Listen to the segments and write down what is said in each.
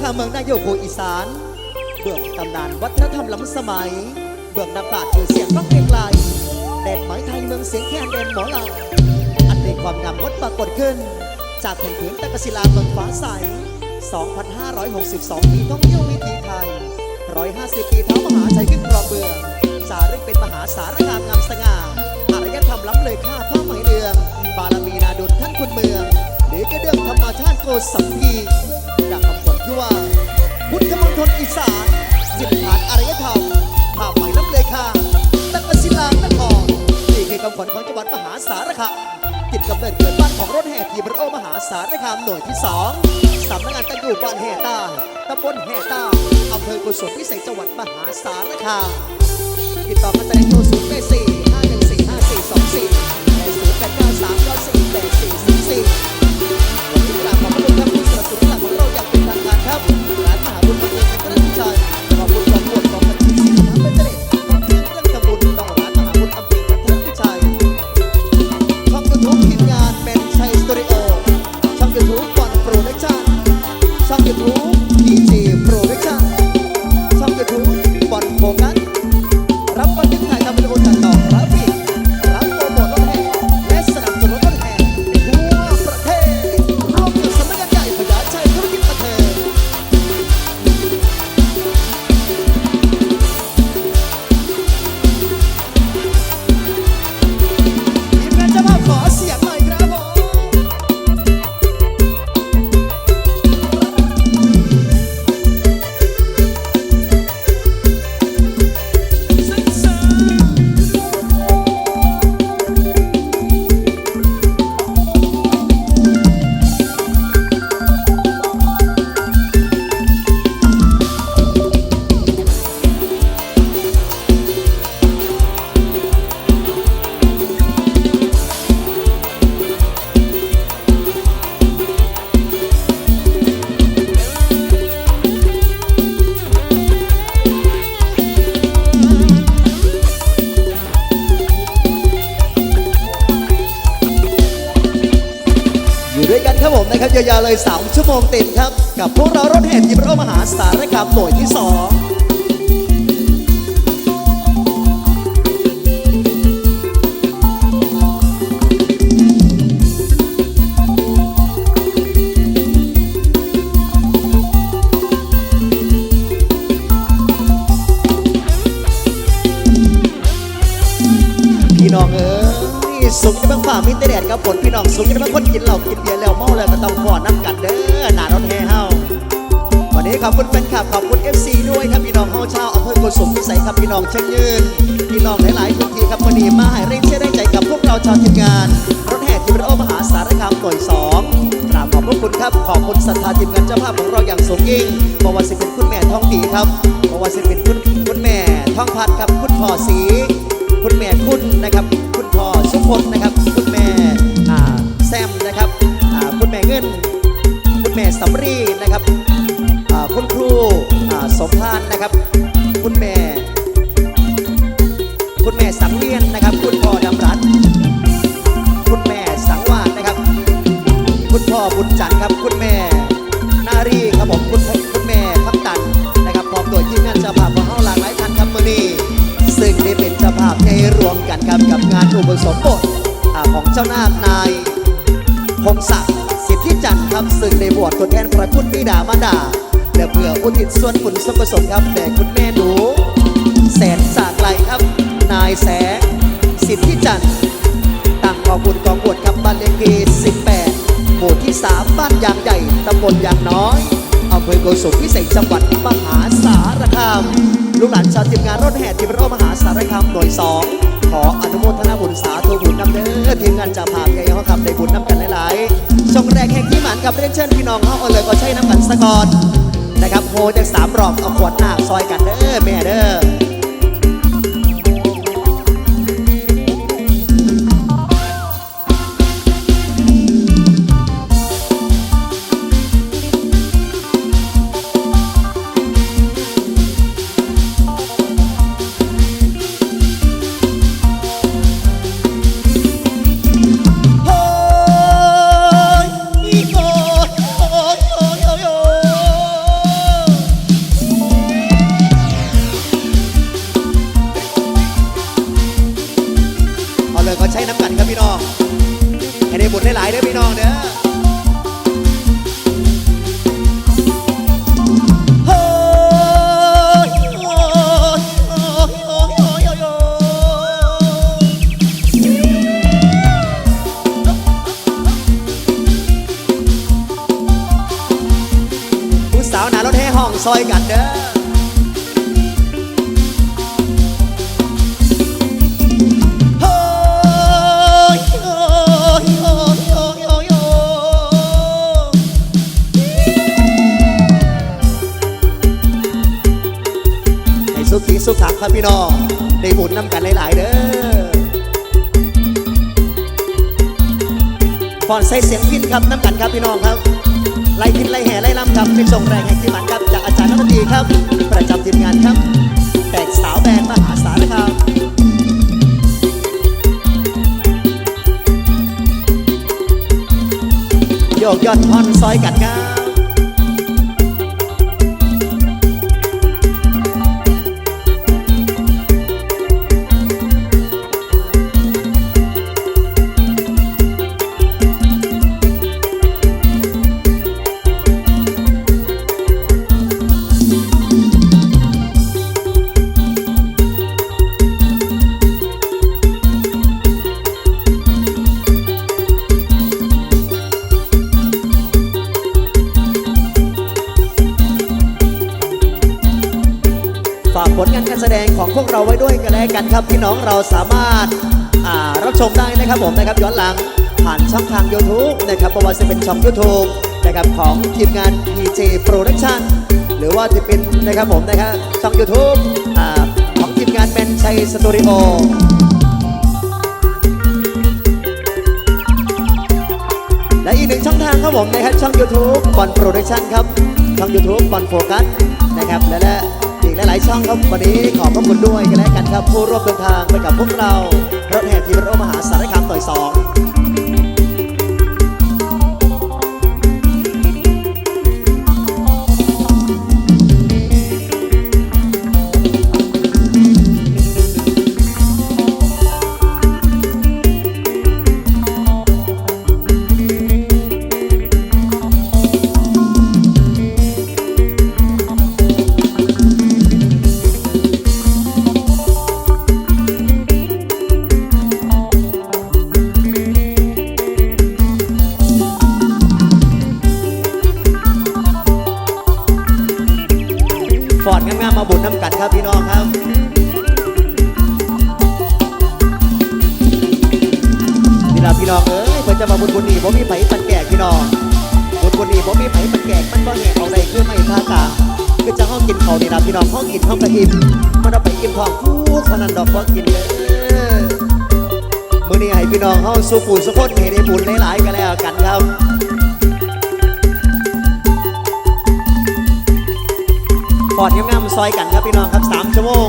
คาเมืองนายโยโกอีสาน เบื้องตำนานวัฒนธรรมล้ำสมัย เบื้องนักปราชญ์ชื่อเสียงร้องเพลงไกลแดนไหมไทยเมืองเสียงแคนแดนหมอลำอันเป็นความงามงดปรากฏขึ้น จากแผ่นผืนตะกศิลาเมืองฟ้าใส 2,562 ปีท่องเที่ยววิถีไทย 150 ปีเท้ามหาชัยขึ้นครองเมืองจารึกเป็นมหาสารคามงามสง่าอารยธรรมล้ำเลยค่าผ้าไหมเรือง บารมีนาดุลท่านคุณเมือง หรือกระเดื่องธรรมชาติโกสัมพีจา ทว่าพุทธมณฑลอีสานจิตฐานอารยธรรมผ้าไหมล้ำเลยค่าตั้งแต่ศิลานครนี่คือคำขวัญของจังหวัดมหาสารคามจิตกำเนิดเกิดบ้านของรถแห่ทีบรโอมหาสารคามหน่วยที่สองสำนักงานตั้งอยู่บ้านแห่ตาตำบลแห่ตาอำเภอกุศลพิเศษจังหวัดมหาสารคามติดต่อมาจากโทรศูนย์แปดสี่ห้าหนึ่งสี่ห้าสี่สองสี่แปดศูนย์แปดเก้าสามเก้าสี่แปดสี่ งต็มครับ กับพวกเรารถแห่ทีมรถมหาสารคามหน่วยที่2พี่น้องเอ้ยสุขจะบังฝ่ามิตรแดดกับฝนพี่น้องสุขจะบังคนกินเหล้ากินเบียร์แล้วเมาแล้วก็ต้องขอน้ำกันเด้อ ขอบคุณแฟนคลับขอบคุณ FC ด้วยครับพี่น้องเฮาชาวอำเภอโกสุมพิสัยครับพี่น้องเชิงยืนพี่น้องหลายๆพื้นที่ครับวันนี้มาให้เร่งเชื่อได้ใจกับพวกเราชาวทีมงานรถแห่ทีมรถโอมหาสารคามหน่วยสองกราบขอบพระคุณครับขอบคุณศรัทธาทีมงานเจ้าภาพของเราอย่างสูงยิ่งเพราะว่าสิเป็นคุณแม่ท้องดีครับเพราะว่าสิเป็นคุณคุณแม่ท้องพัดครับคุณพ่อสีคุณแม่คุณนะครับ คุณพ่อสุพจน์นะครับ คุณแม่แซมนะครับคุณแม่เงิน คุณแม่สำรีนะครับ คุณครูสมพานนะครับ คุณแม่ คุณแม่สังเวียนนะครับ คุณพ่อดำรัตคุณแม่สังวาสนะครับ คุณพ่อบุญจันทร์ครับ คุณแม่ นารีครับผมคุณคุณแม่พักตันนะครับพร้อมโดยทีมงานเจ้าภาพของเฮาหลากหลายท่านครับมื้อนี้ซึ่งได้เป็นเจ้าภาพในรวมกันครับกับงานอุปสมบทของเจ้านาคนายพงศักดิ์สิทธิจันทร์ครับซึ่งได้บวชตัวแทนพระคุณบิดามารดา และเพื่ออุทิศส่วนบุญส่วนกุศลครับแด่คุณแม่หนู แสนจากไกลครับ นายแสง สิทธิจันทร์ตั้งกองบุญกองบวชครับบ้านเลขที่18หมู่ที่ 3 บ้านยางใหญ่ตำบลยางน้อยอำเภอโกสุมพิเศษจังหวัดมหาสารคาม ลูกหลานชาวทีมงานรถแห่ทีมรถมหาสารคามหน่วยสองขออนุโมทนาบุญสาธุบุญนำเด้อทีมงานจะพาพยายามคำได้บุญนำกันหลายๆช่องแรกแห่งที่หมานกับเรียนเชิญพี่น้องเฮาเอเลยก็ใช้น้ำกันสะกอน นะครับโฮจากสามรอบเอาขวดหน้าซอยกันเด้อแม่เด้อ ซอยกันเด้อเฮ้ยโอ้ยโอ้ยโอ้ยโอ้ยโอ้ยให้สุขีสุขขักครับพี่น้องได้บุญน้ำกันหลาย ๆ เด้อฟอนใส่เสียงพินครับน้ำกันครับพี่น้องครับ ไล่พินไล่แห่ไล่ลำคับเป็นส่งแรงแห่งที่มันครับ จากอาจารย์นักดนตรีครับ ประจำทีมงานครับแตกสาวแบนมหาสารคามโยกยอดท่อนซอยกัดครับ ครับพี่น้องเราสามารถารับชมได้นะครับผมนะครับย้อนหลังผ่านช่องทาง YouTube นะครับเพราะว่าจะเป็นช่อง YouTube นะครับของทีมงาน PJ Production หรือว่าจะเป็นนะครับผมนะครับช่อง YouTube อของทีมงานแมนชัยสตูดิโอและอีกหนึ่งช่องทางครับผมนะครับช่อง YouTube บอลโปรดักชั่นครับช่อง YouTube บอลโฟกัสนะครับและและ อีกหลายๆช่องครับวันนี้ขอบพระคุณด้วยกันแล้วกันครับผู้ร่วมเดินทางไปกับพวกเรารถแห่ทีมรถมหาสารคามต่อยสอง คือไม่ท่ากาคือจะห้องกินเขาในี่ละพี่น้องห้องกินห้องกระอิ่มมันเอาไปอิ่มท้องผู้ขนาดดอกห้องกินเลยมื่อนี้ให้พี่น้องเฮาสุขุสุขคนเห้ได้บุญหลายๆกันแล้วกันครับปอดงามๆซอยกันครับพี่น้องครับสามชั่วโมง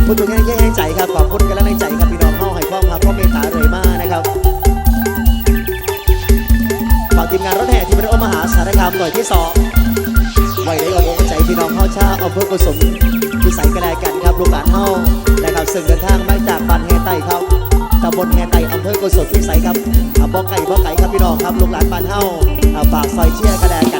อบคุณทุกท่านที่ให้ใจครับ ขอบคุณกันแล้วในใจครับพี่น้องเข้าให้ความมาพ่อเมตตาเลยมากนะครับฝากทีมงานรถแห่ที่พระโอมหาสารคามหน่วยที่สองไว้ได้อกอกใจพี่น้องเข้าชาเอาเพื่อกุศลพิสัยกันแลกันครับลูกหลานเฮานะครับซึ่งเดินทางมาจากบ้านแฮไตครับตำบลแฮไต่อำเภอกุศลพิสัยครับอ่าบ่อไก่บ่อไก่ครับพี่น้องครับลูกหลานบ้านเฮาอ่าฝากซอยเชียร์กันแลกัน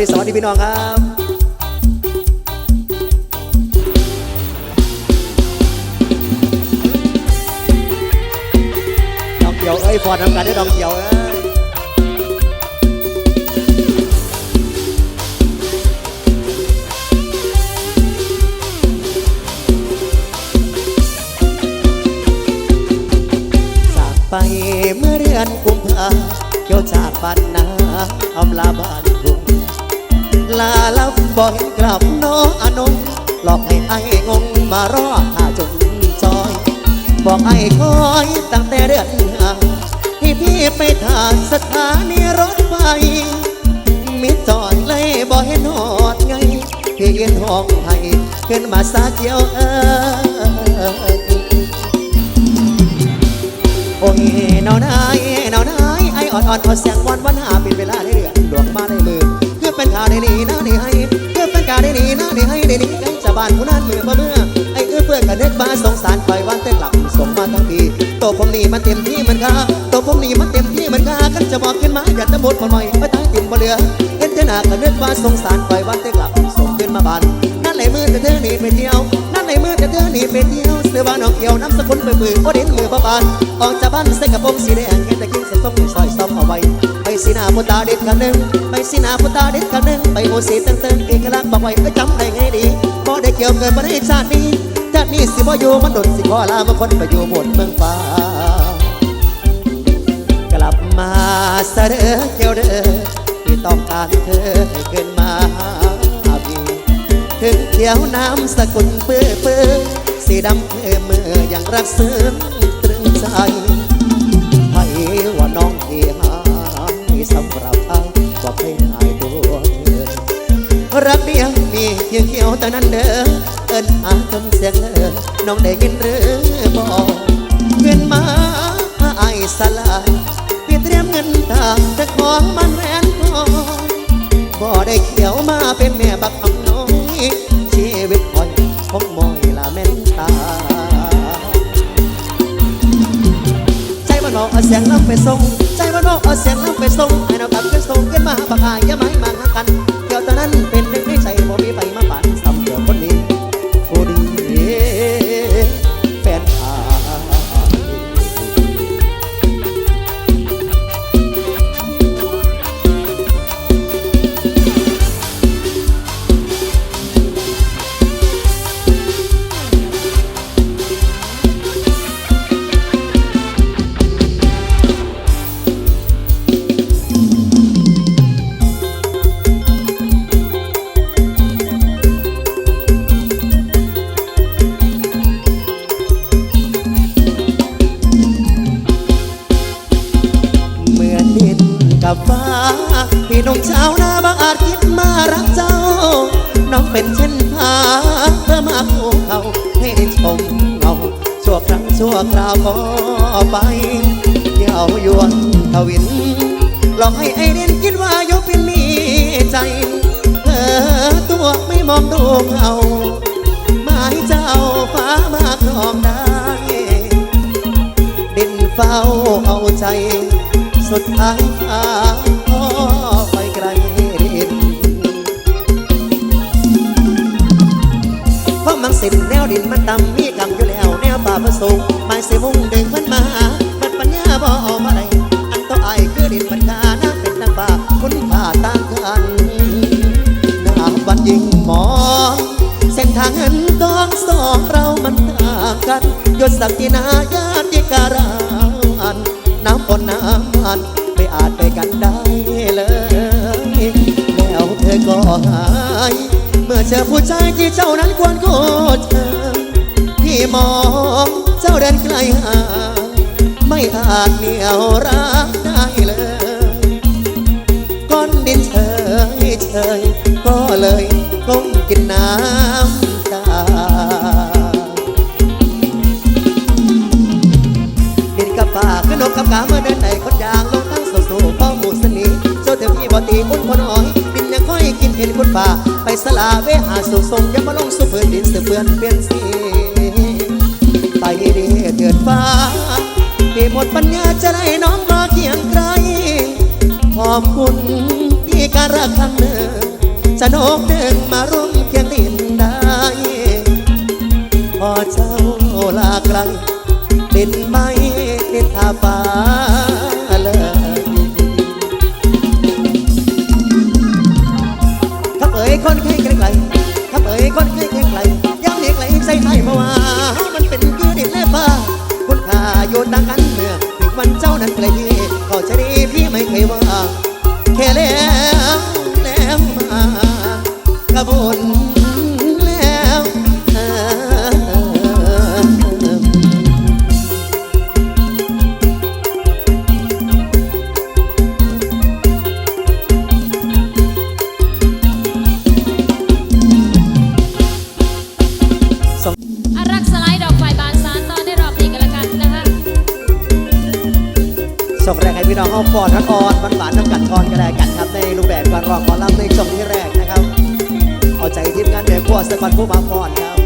วัสดีครับจับดีสวัสดีพี่น้องครับดอกเขียวเอ้ยฟอดทำการได้ดอกเขียวเอ้ยจากไปเมื่อเดือนกุมภาเกี่ยวจากบ้านนาอำลาบ้านกรุง ลาลับบ่เห็นกลับน้ออนงหลอกให้ไอ้งงมารอท่าจนจอย บอกไอ้คอยตั้งแต่เดือนห้าที่พี่ไปทางสถานีรถไฟมิดจอดเลยบ่เห็นหอดไงพี่เย็นห้องให้ขึ้นมาสาเกียวเอ้ยโอ้ยเนานายเนานายไออ่อนอ่อนเอาเสียงวันวันหาเป็นเวลาได้เดือน นาเดนีนาเดให้เพื่อเป็นกาวได้ดีนาเดให้ได้ดีไอ้จะบ้านผู้นั้นมือมาเมื่อไอ้เอื้อเฟื่องกันเด็กมาสงสารคอยวันแต่กลับส่งมาทั้งทีตัวผมนี่มันเต็มที่มันกาตัวผมนี่มันเต็มที่เหมือนกากันจะบอกขึ้นมาอยากจะหมดมาหน่อยไปตายติ่มมาเหลือเห็นเจ้าหน้ากันเด็กบ้าสงสารคอยวันแต่กลับส่งขึ้นมาบ้านนั่นแหละมือแต่เธอหนีไปเที่ยว นั่นมือแต่เธอนีไปเที่ยวเสื้อบ้านเอาเกี่ยวน้ำสกุลมือมือโอเด่นมือบ้าบานออกจากบ้านใส่กระโปรงสีแดงแค่ตะกิ้งส่ส้มซอยซ้อมเอาไว้ไปสีหน้าพุตาเด็ดคำหนึ่งไปสีหน้าพุตาเด็ดคำหนึ่งไปโอสีเติงเติงเอกลักษณ์บอกไว้ก็จำได้ไงดีพอได้เกี่ยวเกิดมาในชาตินี้ชาตินี้สิบ่อยู่มันโดนสิขอลามาคนไปอยู่บนเมืองฟ้ากลับมาเสดอเกี่ยวเด้อที่ต้องการเธอให้เกินมา ถึงเขียวน้ำสกุลเปื้อเปื้อสีดำเพื่อมือยังรักซึ้งตรึงใจให้ว่าน้องที่หายสำหรับไอ้บอกให้อายตัวเธอรักเดียวมีเพียงเขียวแต่นั้นเด้อเอินหาจนเสียงเออน้องได้ยินหรือบอกเงินมาไอ้สลายพี่เตรียมเงินทางแต่ของมันแรงพอบ่ได้เขียวมาเป็นแม่บักคำ เอาเสียงลำไปส่งใจมันบอกเอาเสียงลำไปส่งให้เรากลับขึ้นส่งขึ้นมาบักอายยามา หลอกให้ไอเดนคิดว่าโยเป็นมีใจเออตัวไม่มองดูเขาหมายเจ้าฟ้ามาครองได้ดินเฝ้าเอาใจ สุดท้ายพาพ่อไปไกลดินเพราะมังสินแนวดินมันต่ำมีกำอยู่แล้ว แนวป่าผสมหมายเสมุ่งเดึงมันมาบัดปัญญาบ่เอามาได้อันต่อไอายคือดินมัน ทางเงินทองสองเรามันต่างกันยศศักดินาญาติการานน้ำปนน้ำมันไม่อาจไปกันได้เลยแล้วเธอก็หาย เมื่อเจอผู้ชายที่เจ้านั้นควรโคเชิญพี่มองเจ้าเดินไกลห่างไม่อาจเหนียวรักได้เลยก้อนดินเฉยเฉยก็เลยก้มกินน้ำ กกับกาเมื่อเดินไหนคนยางลงทั้งสู่สู่พ่อหมูสนีโจเทพี่บ่ตีอุ่นคนอ้อยดินยังค่อยกินเห็นคนป่า ไปสลาเวหาสู่ทรงยังมาลงสู่เพื่อนดินเสือเปื่อนเปลี่ยนสีไปดีเถิดฟ้าที่หมดปัญญาจะได้น้องมาเคียงใครขอบคุณที่การรักครั้งหนึ่งจะนกเดินมาร่วมเคียงดินได้พอเจ้าลาไกลดินไม่ดินทาฟ้า แต่กันพวกมานเดือขั้วสกวันผู้มาฟอนครับ